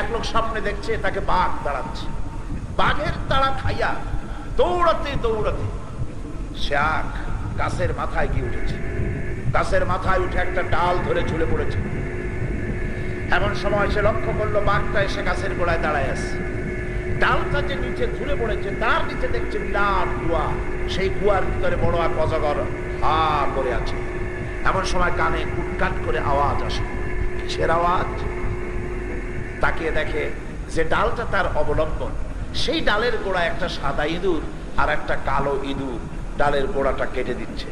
এক লোক স্বপ্নে দেখছে, তাকে বাঘ দাঁড়াচ্ছে। বাঘের তাড়া খাইয়া দৌড়াতে দৌড়াতে সে আখ গাছের মাথায় গিয়ে উঠেছে। গাছের মাথায় উঠে একটা ডাল ধরে ঝুলে পড়েছে। এমন সময় সে লক্ষ্য করল, বাঘটা এসে গাছের গোড়ায় দাঁড়ায় আছে। ডালটা যে নিচে ঝুলে পড়েছে, তার নিচে দেখছে বিরাট কুয়া। সেই কুয়ার ভিতরে বড় এক অজগর হা করে আছে। এমন সময় কানে কুটকাট করে আওয়াজ আসে। কিসের আওয়াজ? তাকিয়ে দেখে যে ডালটা তার অবলম্বন। সেই ডালের গোড়া একটা সাদা ইঁদুর আর একটা কালো ইঁদুর ডালের গোড়াটা কেটে দিচ্ছে।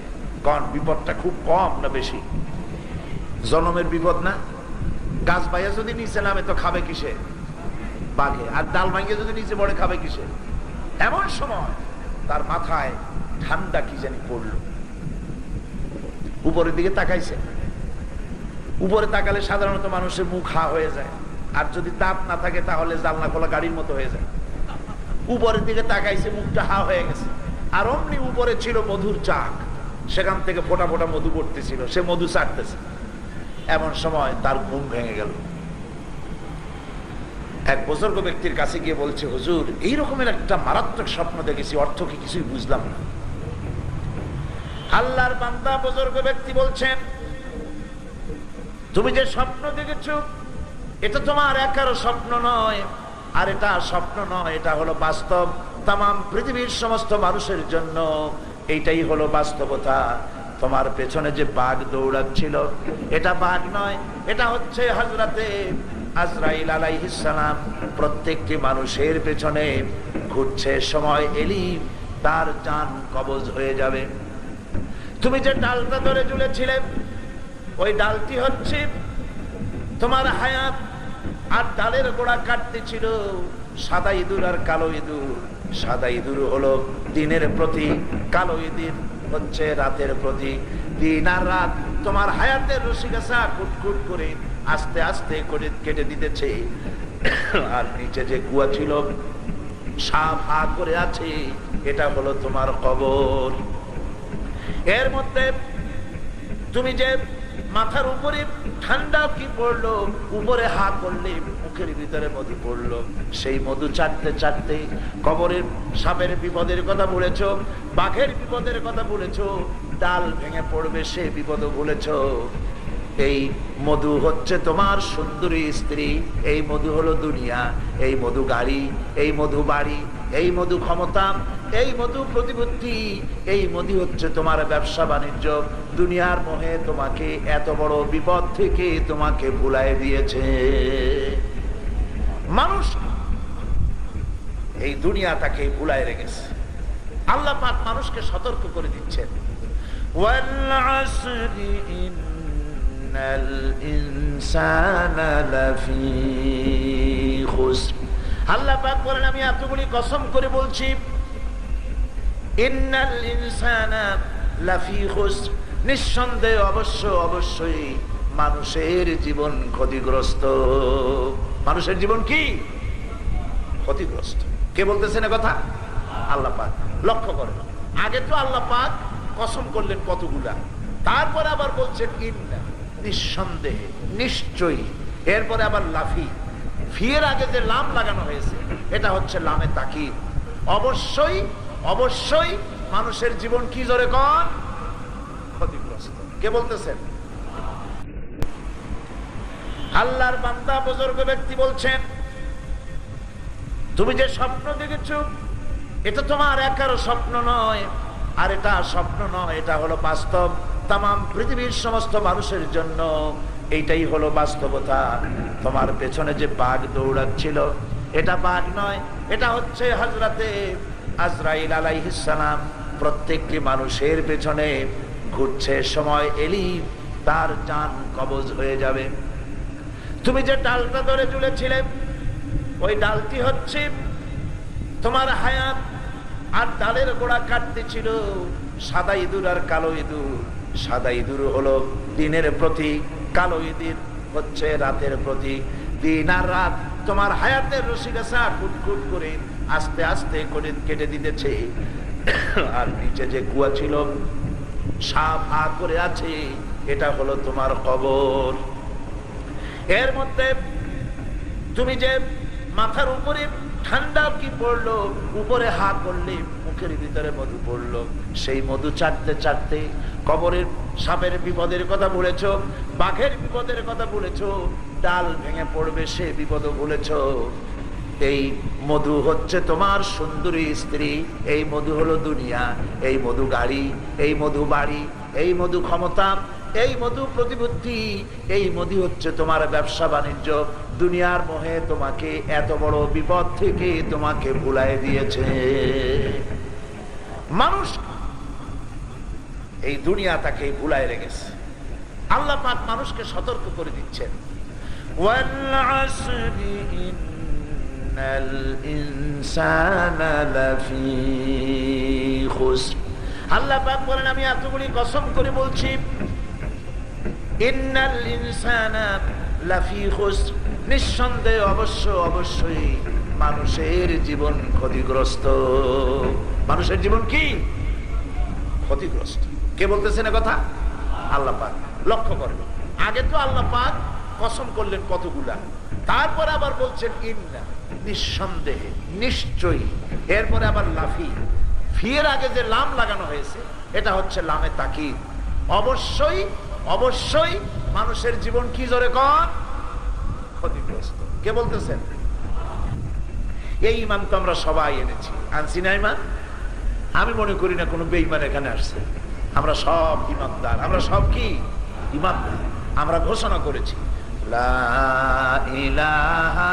কারণ বিপদটা খুব কম না বেশি? জনমের বিপদ না? গাছ বাইয়া যদি নিচে নামে তো খাবে কিসে? বাঘে। আর ডাল ভাঙিয়ে যদি নিচে পড়ে খাবে কিসে? এমন সময় তার মাথায় ঠান্ডা কি জানি পড়ল। উপরের দিকে তাকাইছে। উপরে তাকালে সাধারণত মানুষের মুখ হা হয়ে যায়। আর যদি তাপ না থাকে তাহলে জানলা খোলা গাড়ির মতো হয়ে যায়। উপরের দিকে তাকাইছে, মুখটা হা হয়ে গেছে। আর অমনি উপরে ছিল মধুর চাক। সেখান থেকে ফোটা ফোটা মধু পড়তেছিল, সে মধু চাটতেছে এমন সময় তার ঘুম ভেঙে গেল। এক বুজুর্গ ব্যক্তির কাছে গিয়ে বলছে, হুজুর, এই রকমের একটা মারাত্মক স্বপ্ন দেখেছি, অর্থ কি কিছুই বুঝলাম না। আল্লাহর বান্দা বুজুর্গ ব্যক্তি বলছেন, তুমি যে স্বপ্ন দেখেছ এটা তোমার একারও স্বপ্ন নয়, আর এটা স্বপ্ন নয়, এটা হলো বাস্তব। তাম পৃথিবীর সমস্ত মানুষের জন্য এইটাই হলো বাস্তবতা। তোমার পেছনে যে বাঘ দৌড়াচ্ছিল, এটা বাঘ নয়, এটা হচ্ছে হজরতে আজরাইল আলাইহিসালাম প্রত্যেকটি মানুষের পেছনে ঘুরছে, সময় এলি, তার যান কবজ হয়ে যাবে। তুমি যে ডালটা ধরে ঝুলেছিলে, ওই ডালটি হচ্ছে তোমার হায়াত। আর ডালের গোড়া কাটতে ছিল সাদা ইঁদুর আর কালো ইঁদুর। সাদা ইঁদুর হলো দিনের প্রতি কালো ইঁদুর হচ্ছে রাতের প্রতি দিন আর রাত তোমার হায়াতের রসিকাছা কুটকুট করে আস্তে আস্তে করে কেটে দিতেছে। আর নিচে যে কুয়া ছিল হা করে আছে, এটা হলো তোমার কবর। এর মধ্যে তুমি যে মাথার উপরে ঠান্ডা কি পড়ল? উপরে হা করলে মুখের ভিতরে মধু পড়ল। সেই মধু চাটতে চাটতে কবরের সাপের বিপদের কথা বলেছ, বাঘের বিপদের কথা বলেছ, ডাল ভেঙে পড়বে সে বিপদও বলেছ। এই মধু হচ্ছে তোমার সুন্দরী স্ত্রী, এই মধু হলো দুনিয়া, এই মধু গাড়ি, এই মধু বাড়ি, এই মধু ক্ষমতা এই মধু প্রতিবুদ্ধি, এই মধু হচ্ছে তোমার ব্যবসা বাণিজ্য। দুনিয়ার মোহে তোমাকে এত বড় বিপদ থেকে তোমাকে ভুলাই দিয়েছে। মানুষ এই দুনিয়া তাকে ভুলাই রেখেছে। আল্লাহ পাক মানুষকে সতর্ক করে দিচ্ছেন। আল্লাহ পাক বলেন, আমি এতগুলি কসম করে বলছি নিঃসন্দেহে অবশ্য, অবশ্যই মানুষের জীবন ক্ষতিগ্রস্ত। মানুষের জীবন কি? ক্ষতিগ্রস্ত। কে বলতেছেন কথা? আল্লাহ পাক। লক্ষ্য করেন, আগে তো আল্লাহ পাক কসম করলেন কতগুলা। তারপরে আবার বলছেন ইন্না, নিঃসন্দেহে, নিশ্চয়ই। এরপরে আবার লাফি। ফিয়ের আগে যে লাম লাগানো হয়েছে, এটা হচ্ছে লামে তাকিদ। অবশ্যই অবশ্যই মানুষের জীবন কি জোরে কন ক্ষতিগ্রস্ত। কে বলতেছেন? আল্লাহর বান্দা বুজুর্গ ব্যক্তি বলছেন, তুমি যে স্বপ্ন দেখেছ, এটা তোমার একারও স্বপ্ন নয়। আর এটা স্বপ্ন নয়, এটা হলো বাস্তব। তাম পৃথিবীর সমস্ত মানুষের জন্য এইটাই হলো বাস্তবতা। তোমার পেছনে যে বাঘ দৌড়াচ্ছিল, এটা বাঘ নয়, এটা হচ্ছে হজরতে আজরাইল আলাইহিসালাম প্রত্যেকটি মানুষের পেছনে ঘুরছে, সময় এলি তার চান কবজ হয়ে যাবে। তুমি যে ডালটা ধরে ঝুলেছিলে ওই ডালটি হচ্ছে তোমার হায়াত। আর ডালের গোড়া কাটতে ছিল সাদা ইঁদুর আর কালো ইঁদুর। সাদা ইঁদুর হলো দিনের প্রতি কালো ইঁদুর হচ্ছে রাতের প্রতি দিন আর রাত তোমার হায়াতের রসিকাছা কুটকুট করে আস্তে আস্তে করে কেটে দিতেছে। আর নিচে যে কুয়া ছিল করে আছে, এটা হলো তোমার কবর। এর মধ্যে তুমি যে মাথার উপরে ঠান্ডা কি পড়ল, উপরে হা করলে মুখের ভিতরে মধু পড়ল। সেই মধু চাটতে চাটতে কবরের সাপের বিপদের কথা বলেছ, বাঘের বিপদের কথা বলেছ, ডাল ভেঙে পড়বে সে বিপদ বলেছ। এই মধু হচ্ছে তোমার সুন্দরী স্ত্রী। এই মধু হলো দুনিয়া, এই মধু গাড়ি, এই মধু বাড়ি, এই মধু ক্ষমতা, এই মধু প্রতিবুদ্ধি, এই মধু হচ্ছে তোমার ব্যবসা বাণিজ্য। দুনিয়ার মোহে তোমাকে এত বড় বিপদ থেকে তোমাকে ভুলাই দিয়েছে। মানুষ এই দুনিয়া তাকে ভুলাই রেখেছে। আল্লাহ পাক মানুষকে সতর্ক করে দিচ্ছেন। إن الإنسان لفي خسر আল্লাহ পাক বলেন আমি এতগুলি কসম করে বলছি ইন্নাল ইনসানা লাফি খুসর নিঃসন্দেহে অবশ্য অবশ্যই মানুষের জীবন ক্ষতিগ্রস্ত মানুষের জীবন কি ক্ষতিগ্রস্ত কে বলতেছেন এ কথা আল্লাহ পাক লক্ষ্য করবেন আগে তো আল্লাহ পাক কসম করলেন কতগুলা তারপরে আবার বলছেন ইন্না নিঃসন্দেহে, নিশ্চয়ই। এরপরে আবার লাফি। ফিয়ের আগে যে লাম লাগানো হয়েছে, এটা হচ্ছে লামে তাকি অবশ্যই অবশ্যই মানুষের জীবন কি জোরে কন ক্ষতিগ্রস্ত। কে বলতেছেন? এই ইমান তো আমরা সবাই এনেছি। আনছি না ইমান? আমি মনে করি না কোনো বেইমান এখানে আসছে। আমরা সব ইমানদার। আমরা সব কি? ইমানদার। আমরা ঘোষণা করেছি, লা ইলাহা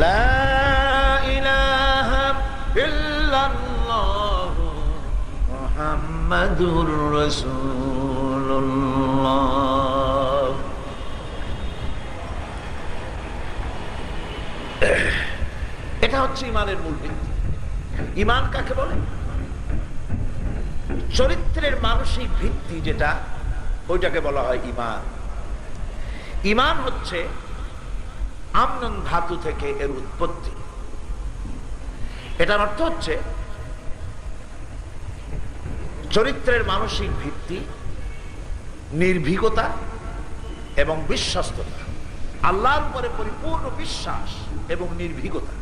لا إله إلا الله محمد رسول الله এটা হচ্ছে ইমানের মূল ভিত্তি ইমান কাকে বলে চরিত্রের মানসিক ভিত্তি যেটা ওইটাকে বলা হয় ইমান ইমান হচ্ছে আমনন ধাতু থেকে এর উৎপত্তি। এটার অর্থ হচ্ছে, চরিত্রের মানসিক ভিত্তি, নির্ভীকতা এবং বিশ্বস্ততা। আল্লাহর উপরে পরিপূর্ণ বিশ্বাস এবং নির্ভীকতা।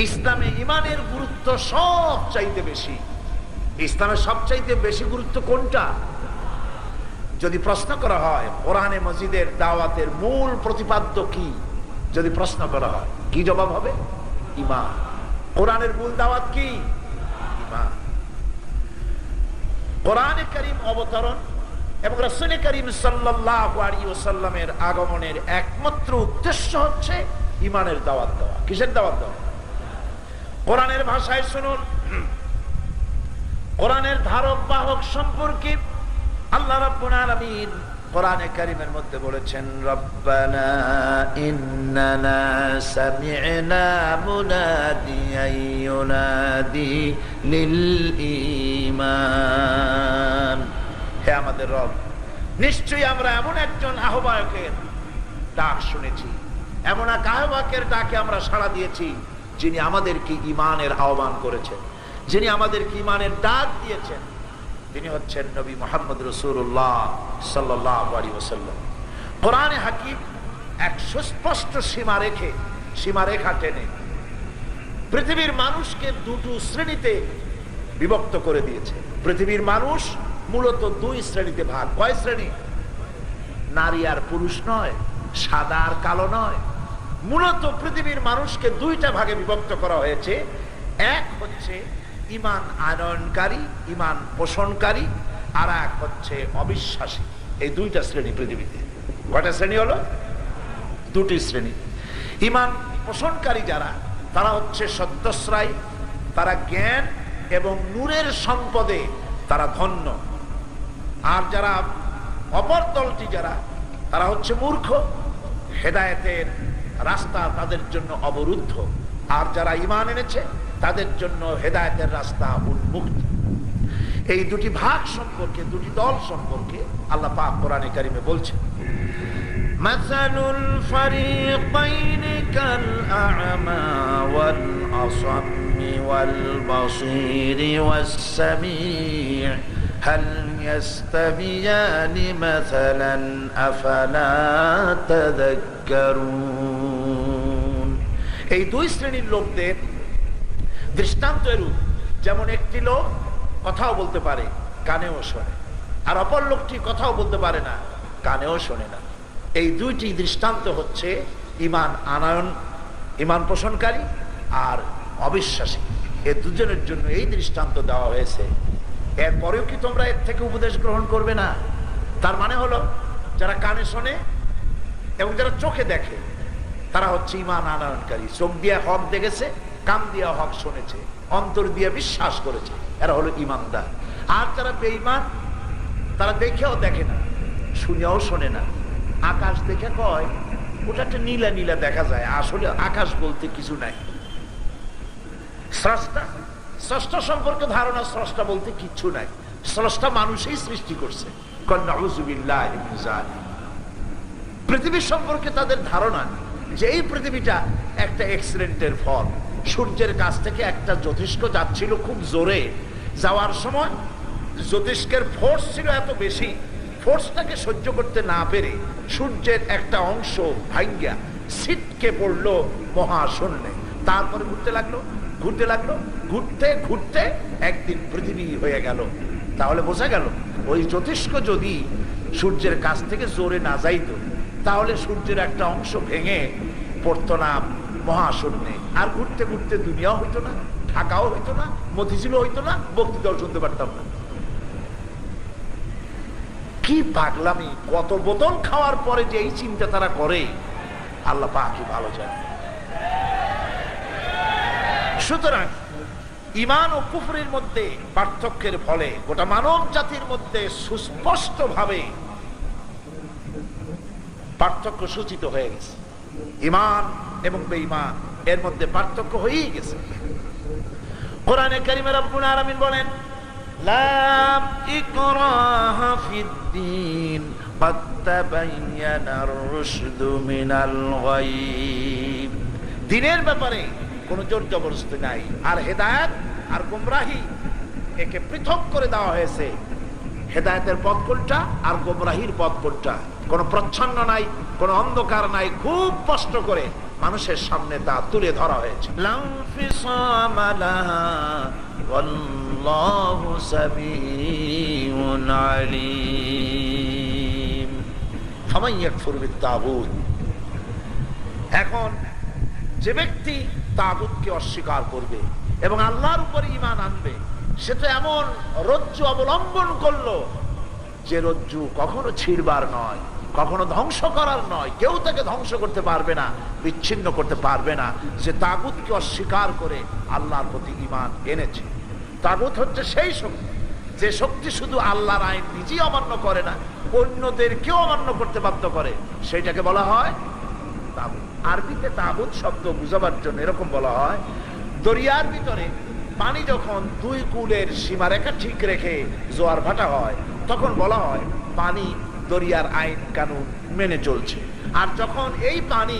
ইসলামে ইমানের গুরুত্ব সব চাইতে বেশি। ইসলামের সবচাইতে বেশি গুরুত্ব কোনটা? যদি প্রশ্ন করা হয়, কোরআনে মসজিদের দাওয়াতের মূল প্রতিপাদ্য কি? যদি প্রশ্ন করা হয়, কি জবাব হবে? ইমান কোরআনের মূল দাওয়াত কি? ইমান কোরআনে করিম অবতরণ এবং রসুল করিম সাল্লামের আগমনের একমাত্র উদ্দেশ্য হচ্ছে ইমানের দাওয়াত দেওয়া। কিসের দাওয়াত দেওয়া? কোরআনের ভাষায় শুনুন। কোরআনের ধারক বাহক সম্পর্কে আল্লাহ রাব্বুল আলামিন কোরআনে কারীমের মধ্যে বলেছেন, রব্বানা ইন্নানা সামি'না মুনাদিয়ান ইউনাদি লিল ঈমান। হে আমাদের রব, নিশ্চয়ই আমরা এমন একজন আহ্বায়কের ডাক শুনেছি, এমন এক আহ্বায়কের ডাকে আমরা সাড়া দিয়েছি, যিনি আমাদেরকে ইমানের আহ্বান করেছেন, যিনি আমাদেরকে ইমানের ডাক দিয়েছেন। তিনি হচ্ছেন নবী মোহাম্মদ রসুল্লাহ সাল্লাম কোরআনে হাকিম এক সুস্পষ্ট সীমা রেখে, সীমা রেখা টেনে পৃথিবীর মানুষকে দুটো শ্রেণীতে বিভক্ত করে দিয়েছে। পৃথিবীর মানুষ মূলত দুই শ্রেণীতে ভাগ। কয় শ্রেণি? নারী আর পুরুষ নয়, সাদা আর কালো নয়। মূলত পৃথিবীর মানুষকে দুইটা ভাগে বিভক্ত করা হয়েছে। এক হচ্ছে ইমান আনয়নকারী, ইমান পোষণকারী, আর এক হচ্ছে অবিশ্বাসী। এই দুইটা শ্রেণি পৃথিবীতে। কয়টা শ্রেণি হলো? দুটি শ্রেণি। ইমান পোষণকারী যারা, তারা হচ্ছে সত্যশ্রায় তারা জ্ঞান এবং নূরের সম্পদে তারা ধন্য। আর যারা অপর দলটি যারা, তারা হচ্ছে মূর্খ। হেদায়েতের রাস্তা তাদের জন্য অবরুদ্ধ। আর যারা ইমান এনেছে তাদের জন্য হেদায়েতের রাস্তা উন্মুক্ত এই দুটি ভাগ সম্পর্কে দুটি দল সম্পর্কে আল্লাহ পাক কোরআনে কারিমে বলছেন مثل الفريقين كالأعمى والأصم والبصير والسميع هل يستويان مثلا أفلا تذكرون এই দুই শ্রেণীর লোকদের দৃষ্টান্ত এরূপ যেমন একটি লোক কথাও বলতে পারে, কানেও শোনে। আর অপর লোকটি কথাও বলতে পারে না, কানেও শোনে না। এই দুইটি দৃষ্টান্ত হচ্ছে ইমান আনায়ন, ইমান পোষণকারী আর অবিশ্বাসী। এ দুজনের জন্য এই দৃষ্টান্ত দেওয়া হয়েছে। এরপরেও কি তোমরা এর থেকে উপদেশ গ্রহণ করবে না? তার মানে হলো, যারা কানে শোনে এবং যারা চোখে দেখে, তারা হচ্ছে ইমান আনায়নকারী। চোখ দিয়ে হক দেখেছে কান দিয়ে হক শুনেছে, অন্তর দিয়ে বিশ্বাস করেছে, এরা হলো ইমানদার। আর যারা বেঈমান, তারা দেখেও দেখে না, শুনেও শোনে না। আকাশ দেখে কয়, ওটা একটা নীলা নীলা দেখা যায়, আসলে আকাশ বলতে কিছু নাই। স্রষ্টা স্রষ্টা সম্পর্কে ধারণা, স্রষ্টা বলতে কিচ্ছু নাই। স্রষ্টা মানুষই সৃষ্টি করছে। কন্যা পৃথিবী সম্পর্কে তাদের ধারণা, যে এই পৃথিবীটা একটা এক্সিডেন্টের ফল। সূর্যের কাছ থেকে একটা জ্যোতিষ্ক যাচ্ছিল খুব জোরে। যাওয়ার সময় জ্যোতিষ্কের ফোর্স ছিল এত বেশি ফোর্সটাকে সহ্য করতে না পেরে সূর্যের একটা অংশ ভাঙ্গিয়া ছিটকে পড়ল মহাশূন্যে। তারপরে ঘুরতে লাগল ঘুরতে লাগল, ঘুরতে ঘুরতে একদিন পৃথিবী হয়ে গেল। তাহলে বোঝা গেল, ওই জ্যোতিষ্ক যদি সূর্যের কাছ থেকে জোরে না যাইতো, তাহলে সূর্যের একটা অংশ ভেঙে পড়তো না। মহাশূন্যে আর ঘুরতে ঘুরতে দুনিয়াও হইতো না, ঢাকাও হইতো না, মতিঝিলও হইতো না বক্তৃতাও শুনতে পারতাম না। কি পাগলামি, কত বোতল খাওয়ার পরে যে এই চিন্তা তারা করে, আল্লাহ ভালো জানে। সুতরাং ইমান ও কুফরের মধ্যে পার্থক্যের ফলে গোটা মানব জাতির মধ্যে সুস্পষ্ট ভাবে পার্থক্য সূচিত হয়ে গেছে। ইমান এবং বেঈমান এর মধ্যে পার্থক্য হয়েই গেছে কোরআনে কারিমের রব্বুল আলামিন বলেন লাম ইকরাহা ফিদ্দিন قد تبين الرشد من الغي দিনের ব্যাপারে কোনো জোর জবরদস্তি নাই আর হেদায়েত আর গুমরাহি একে পৃথক করে দেওয়া হয়েছে হেদায়েতের পথ কোনটা আর গোমরাহির পথ কোনটা কোনো প্রচ্ছন্ন নাই কোনো অন্ধকার নাই খুব স্পষ্ট করে মানুষের সামনে তা তুলে ধরা হয়েছে। এখন যে ব্যক্তি তাগুতকে অস্বীকার করবে এবং আল্লাহর উপর ইমান আনবে সে তো এমন রজ্জু অবলম্বন করল যে রজ্জু কখনো ছিড়বার নয়। কখনো ধ্বংস করার নয়। কেউ তাকে ধ্বংস করতে পারবে না, বিচ্ছিন্ন করতে পারবে না। যে তাগুতকে অস্বীকার করে আল্লাহর প্রতি ইমান এনেছে। তাগুত হচ্ছে সেই শক্তি। যে শক্তি শুধু আল্লাহর আইন নিজেই অমান্য করে না, অন্যদেরকেও অমান্য করতে বাধ্য করে। সেইটাকে বলা হয় তাগুত। আরবিতে তাগুত শব্দ বুঝাবার জন্য এরকম বলা হয়, দরিয়ার ভিতরে পানি যখন দুই কুলের সীমারেখা ঠিক রেখে জোয়ার ভাটা হয়, তখন বলা হয় পানি দরিয়ার আইন কানুন মেনে চলছে? আর যখন এই পানি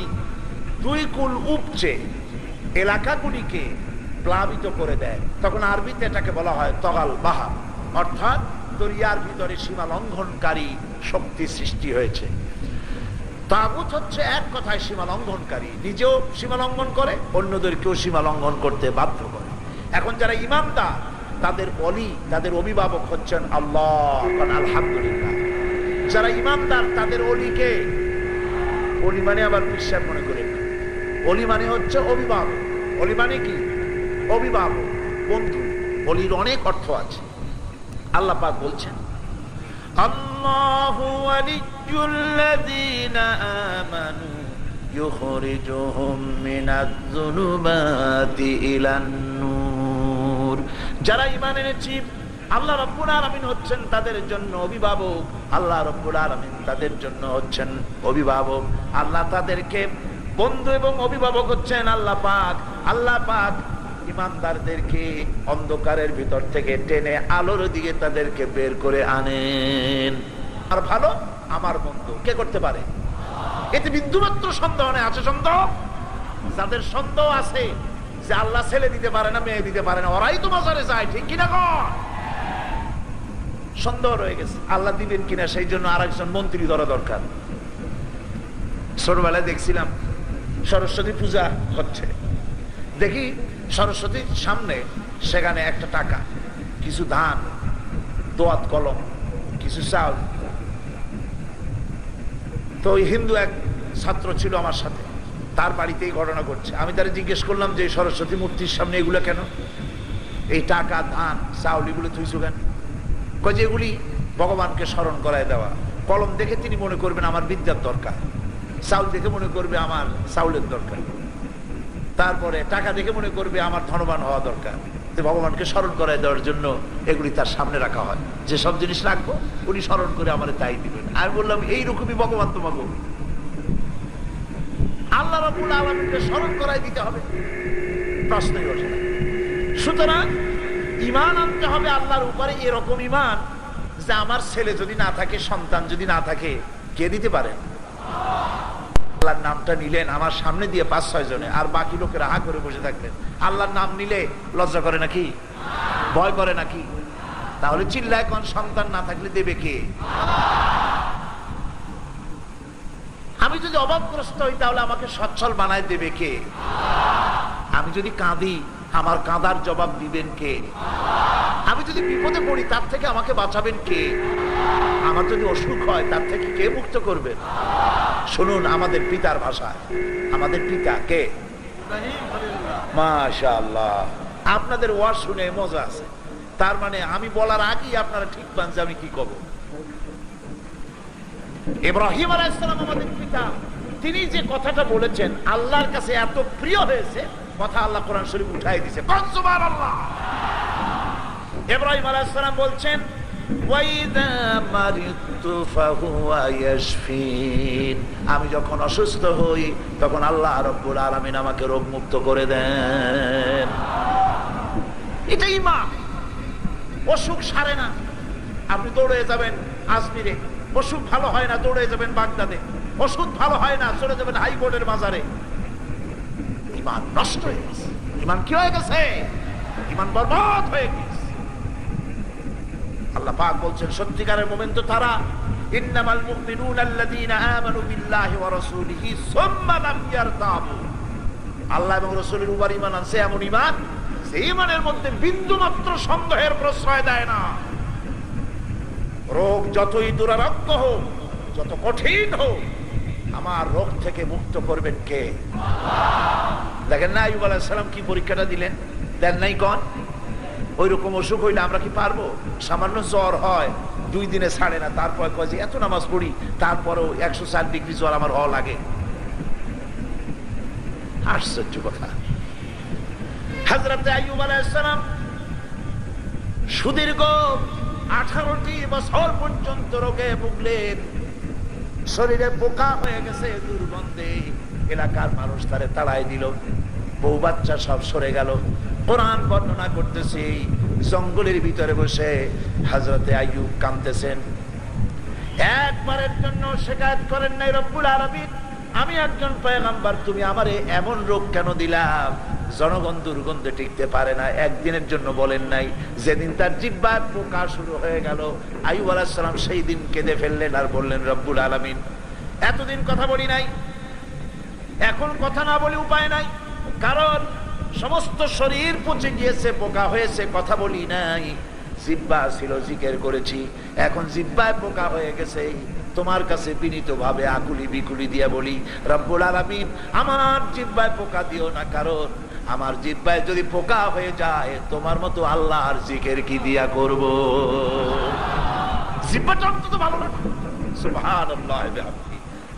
দুই কুল উপচে এলাকাগুলিকে প্লাবিত করে দেয়, তখন আরবিতে এটাকে বলা হয় তগাল বাহা অর্থাৎ দরিয়ার ভিতরে সীমা লঙ্ঘনকারী শক্তি সৃষ্টি হয়েছে। তাগুত হচ্ছে এক কথায় সীমা লঙ্ঘনকারী। নিজেও সীমা লঙ্ঘন করে, অন্যদেরকেও সীমা লঙ্ঘন করতে বাধ্য করে। এখন যারা ইমামদার তাদের অলি, তাদের অভিভাবক হচ্ছেন আল্লাহ আলহামদুলিল্লাহ। যারা ইমানদার, তাদের অলিকে। অলি মানে আবার বিশ্বাস মনে করেন অলি মানে হচ্ছে অভিভাবক। অলি মানে কি? অভিভাবক। বন্ধু, অলির অনেক অর্থ আছে। আল্লাহ পাক বলছেন যারা ইমানের এনেছে আল্লাহ রব্বুল আলমিন হচ্ছেন তাদের জন্য অভিভাবক। আল্লাহ রব্বুল আলমিন তাদের জন্য হচ্ছেন অভিভাবক। আল্লাহ তাদেরকে বন্ধু এবং অভিভাবক হচ্ছেন আল্লাহ পাক। আল্লাহ পাক ইমানদারদেরকে অন্ধকারের ভিতর থেকে টেনে আলোর দিকে তাদেরকে বের করে আনেন। আর ভালো, আমার বন্ধু, কে করতে পারে? এতে বিন্দুমাত্র সন্দেহ নেই। আছে সন্দেহ? যাদের সন্দেহ আছে, যে আল্লাহ ছেলে দিতে পারে না, মেয়ে দিতে পারে না, ওরাই তো মাজারে যায়, ঠিক কিনা কর সন্দেহ রয়ে গেছে। আল্লাহ দিবেন কিনা, সেই জন্য আরেকজন মন্ত্রী ধরা দরকার। ছোটবেলায় দেখছিলাম সরস্বতী পূজা হচ্ছে। দেখি সরস্বতীর সামনে সেখানে একটা টাকা, কিছু ধান, দোয়াত কলম, কিছু চাল। তো ওই হিন্দু এক ছাত্র ছিল আমার সাথে, তার বাড়িতেই ঘটনা ঘটছে। আমি তারা জিজ্ঞেস করলাম যে সরস্বতী মূর্তির সামনে এগুলো কেন? এই টাকা, ধান, চাউল এগুলো থুইছো কেন? এগুলি ভগবানকে স্মরণ করায় দেওয়া। কলম দেখে তিনি মনে করবেন আমার বিদ্যার দরকার। চাউল দেখে মনে করবে আমার চাউলের দরকার। তারপরে টাকা দেখে মনে করবে আমার ধনবান হওয়া দরকার। ভগবানকে স্মরণ করায় দেওয়ার জন্য এগুলি তার সামনে রাখা হয়। যে সব জিনিস রাখব, উনি স্মরণ করে আমার তাই দিবেন। আর বললাম, এইরকমই ভগবান তোমাকে। আল্লাহ রাবুল আলমকে স্মরণ করাই দিতে হবে। প্রশ্নই ওঠে সুতরাং ইমান আনতে হবে আল্লাহর উপরে এরকম ইমান যে আমার ছেলে যদি না থাকে, সন্তান যদি না থাকে, কে দিতে পারেন আল্লাহর নামটা নিলেন, আমার সামনে দিয়ে পাঁচ, ছয় জনে, আর বাকি লোকেরা হা করে বসে থাকলেন। আল্লাহর নাম নিলে লজ্জা করে নাকি? ভয় করে নাকি? তাহলে চিল্লায় কোন সন্তান না থাকলে দেবে কে? আমি যদি অভাবগ্রস্ত হই তাহলে আমাকে সচ্ছল বানায় দেবে কে? আমি যদি কাঁদি আমার কাঁদার জবাব দিবেন কে? আমি যদি বিপদে পড়ি, তার থেকে আমাকে বাঁচাবেন কে? আমার যদি অসুখ হয়, তার থেকে কে মুক্ত করবেন? শুনুন, আমাদের পিতার ভাষায়। আমাদের পিতা কে? মাশাআল্লাহ। আপনাদের ওয়াজ শুনে মজা আছে। তার মানে আমি বলার আগেই আপনারা ঠিক পান যে আমি কি কব ইব্রাহিম আলাইসালাম আমাদের পিতা। তিনি যে কথাটা বলেছেন, আল্লাহর কাছে এত প্রিয় হয়েছে কথা আল্লাহ কোরআন শরীফ উঠাই দিছে। সুবহানাল্লাহ। ইব্রাহিম আলাইসালাম বলছেন আমি যখন অসুস্থ হই, তখন আল্লাহ রব্বুল আলামিন আমাকে রোগ মুক্ত করে দেন। এটা ইমান অসুখ সারে না। আপনি দৌড়ে যাবেন আজমিরে। অসুখ ভালো হয় না, দৌড়ে যাবেন বাগদাদে। ওষুধ ভালো হয় না, চলে যাবেন হাইকোর্টের বাজারে। ইমান নষ্ট হয়ে গেছে। ইমান কি হয়ে গেছে? ইমান বরবাদ হয়ে গেছে। আল্লাহ পাক বলছেন, সত্যিকারের মোমেন তো তারা। আল্লাহ সন্দেহের প্রশ্রয় দেয় না। রোগ যতই দুরারোগ্য হোক, যত কঠিন হোক, আমার রোগ থেকে মুক্ত করবেন কে? দেখেন না আইব আলাহিসাল্লাম কি পরীক্ষাটা দিলেন? দেন নাই কন? ওই রকম অসুখ হইলে আমরা কি পারব? সামান্য জ্বর হয়, দুই দিনে ছাড়ে না, তারপর কয় যে এত নামাজ পড়ি, তারপরেও একশো ষাট ডিগ্রি জ্বর আমার হওয়া লাগে। আশ্চর্য কথা। হাজরত আইব আলাহিসাল্লাম সুদীর্ঘ আঠারোটি বছর পর্যন্ত রোগে ভুগলেন। শরীরে পোকা হয়ে গেছে দুর্গন্ধে, এলাকার মানুষ তারে তাড়াই দিল। বউ বাচ্চা সব সরে গেল। কোরআন বর্ণনা করতেছি জঙ্গলের ভিতরে বসে হাজরতে আয়ুব কামতেছেন একবারের জন্য শেখায়ত করেন নাই রব্বুল আরবিন আমি একজন পয়গাম্বার, তুমি আমারে এমন রোগ কেন দিলাম জনগণ দুর্গন্ধে টিকতে পারে না, একদিনের জন্য বলেন নাই। যেদিন তার জিব্বার পোকা শুরু হয়ে গেল আয়ুব আলাহিসাম সেই দিন কেঁদে ফেললেন আর বললেন, রব্বুল আলমিন, এতদিন কথা বলি নাই, এখন কথা না বলে উপায় নাই। কারণ সমস্ত শরীর পচে গিয়েছে, পোকা হয়েছে, কথা বলি নাই। জিব্বা ছিল, জিকের করেছি। এখন জিব্বায় পোকা হয়ে গেছে। তোমার কাছে বিনীত ভাবে আকুলি বিকুলি দিয়া বলি, রব্বুল আলামিন, আমার জিব্বায় পোকা দিও না, কারণ আমার জিব্বায় যদি পোকা হয়ে যায়, তোমার মতো আল্লাহর জিকের কি দিয়া করব? জিব্বাটা অন্তত ভালো না। সুবহানাল্লাহ বিহামদিহি।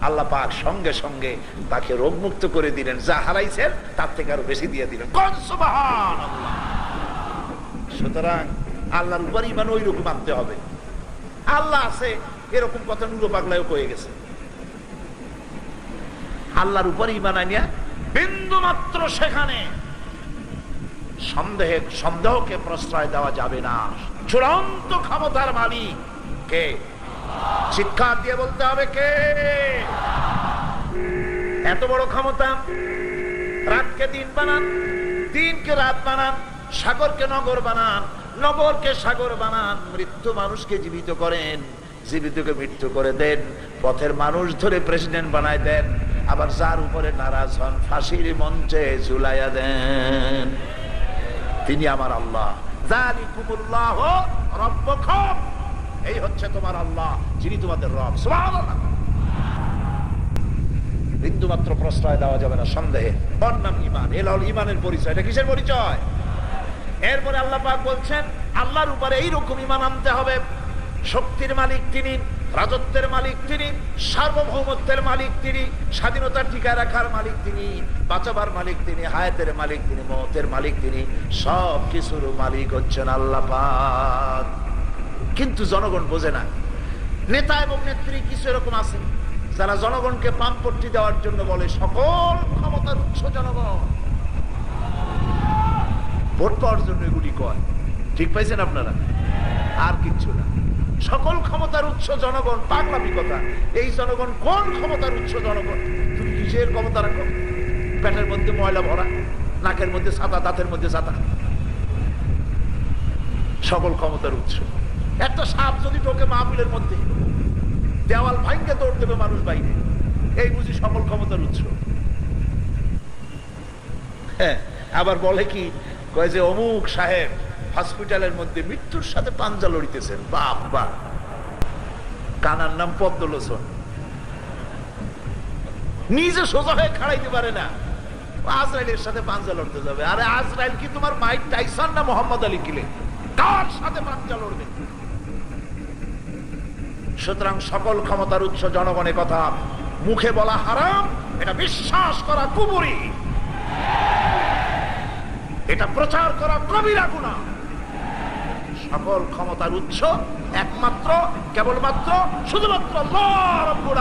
আল্লাহ পাক সঙ্গে সঙ্গে তাকে রোগমুক্ত করে দিলেন। যা হারাইছেন, তার থেকে আরও বেশি দিয়ে দিলেন। সুতরাং আল্লাহর উপর ইমান ওই রকম আনতে হবে। আল্লাহ আছে, এরকম কথা নুরো পাগলাও কয়ে গেছে। আল্লাহর উপর ইমান আনিয়া বিন্দু মাত্র সেখানে সন্দেহে, সন্দেহকে প্রশ্রয় দেওয়া যাবে না। চূড়ান্ত ক্ষমতার মালিক কে? চিৎকার দিয়ে বলতে হবে কে? এত বড় ক্ষমতা, রাতকে দিন বানান, দিনকে রাত বানান, সাগরকে নগর বানান, নগরকে সাগর বানান, মৃত্যু মানুষকে জীবিত করেন, জীবিতকে মৃত্যু করে দেন, পথের মানুষ ধরে প্রেসিডেন্ট বানায় দেন, আবার যার উপরে নারাজ হন, ফাঁসির মঞ্চে ঝুলাইয়া দেন। তিনি আমার আল্লাহ। জালিকুমুল্লাহ রব্বকুম। এই হচ্ছে তোমার আল্লাহ, যিনি তোমাদের রব। সুবহানাল্লাহ। বিন্দু মাত্র প্রশ্রয় দেওয়া যাবে না, সন্দেহে। নাম ইমান এল ইমানের পরিচয়। এটা কিসের পরিচয়? এরপরে আল্লাহ পাক বলছেন, আল্লাহর উপরে এইরকম ইমান আনতে হবে। শক্তির মালিক তিনি, রাজত্বের মালিক তিনি, সার্বভৌমত্বের মালিক তিনি, স্বাধীনতার টিকায় রাখার মালিক তিনি, বাঁচাবার মালিক তিনি, হায়াতের মালিক তিনি, মতের মালিক তিনি সব কিছুর মালিক হচ্ছেন আল্লাহ কিন্তু জনগণ বোঝে না। নেতা এবং নেত্রী কিছু এরকম আছে, যারা জনগণকে পাম্পট্টি দেওয়ার জন্য বলে, সকল ক্ষমতার উৎস জনগণ। ভোট পাওয়ার জন্য এগুলি কয়। ঠিক পাইছেন আপনারা? আর কিচ্ছু না। সকল ক্ষমতার উৎস জনগণ। পাগলামি কথা এই জনগণ কোন ক্ষমতার উৎস জনগণ? তুমি কিসের ক্ষমতা রাখো? পেটের মধ্যে ময়লা ভরা, নাকের মধ্যে ছাতা দাঁতের মধ্যে ছাতা সকল ক্ষমতার উৎস। একটা সাপ যদি ঢোকে মাহফিলের মধ্যে, দেওয়াল ভাঙ্গে দৌড় দেবে মানুষ বাইরে। এই বুঝি সকল ক্ষমতার উৎস। হ্যাঁ আবার বলে কি, কয় যে অমুক সাহেব হসপিটালের মধ্যে মৃত্যুর সাথে পাঞ্জা লড়িতেছেন। বাপ বা কানার নাম পদ্মলোচন। নিজে সোজা হয়ে খাড়াইতে পারে না। আজরাইলের সাথে পাঞ্জা লড়তে যাবে। আরে আজরাইল কি তোমার মাইক টাইসন না মোহাম্মদ আলী কিলে? কার সাথে পাঞ্জা লড়বে? সুতরাং সকল ক্ষমতার উৎস জনগণের কথা, মুখে বলা হারাম, এটা বিশ্বাস করা কুবুরি। এটা প্রচার করা কবিরা গুণা। সকল ক্ষমতার উৎস একমাত্র, কেবলমাত্র, শুধুমাত্র আল্লাহ রাব্বুল